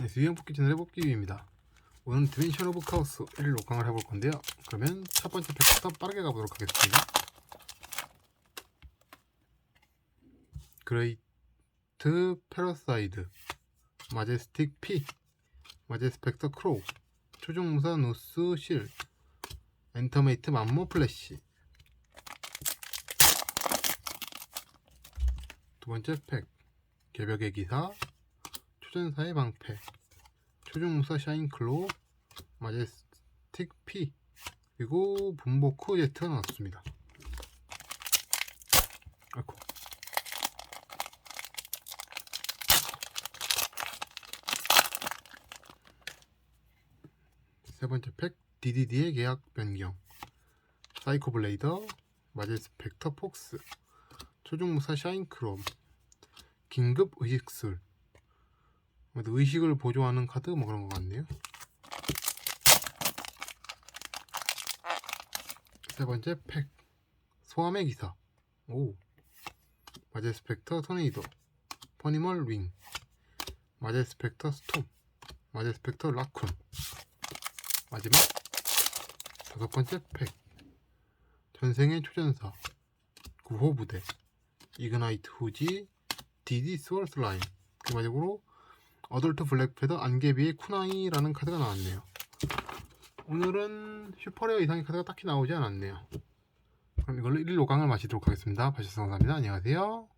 네, 수영 뽑기 채널의 뽑기입니다. 오늘 디멘션 오브 카오스 1일 5강을 해볼 건데요. 그러면 첫 번째 팩부터 빠르게 가보도록 하겠습니다. 그레이트 패러사이드 마제스틱 P 마제스펙터 크로우 초중무사 노스 실 엔터메이트 맘모 플래시 두 번째 팩 개벽의 기사 초전사의 방패. 초중무사 샤인클로 마제스틱 P 그리고 분보크 제트가 나왔습니다. 아이고 세 번째 팩 DDD의 계약 변경. 사이코 블레이더 마제스펙터 폭스. 초중무사 샤인 크롬. 긴급 의식술 의식을 보조하는 카드 뭐 그런 것 같네요. 세 번째 팩. 소함의 기사. 오. 마제스펙터 토네이도. 퍼니멀 윙. 마제스펙터 스톰. 마제스펙터 라쿤. 마지막 다섯 번째 팩. 전생의 초전사. 구호 부대. 이그나이트 후지 디디 스월 슬라임 그 마지막으로 어덜트 블랙패더 안개비의 쿠나이라는 카드가 나왔네요. 오늘은 슈퍼레어 이상의 카드가 딱히 나오지 않았네요. 그럼 이걸로 1일 5강을 마치도록 하겠습니다. 봐주셔서 감사합니다. 안녕하세요.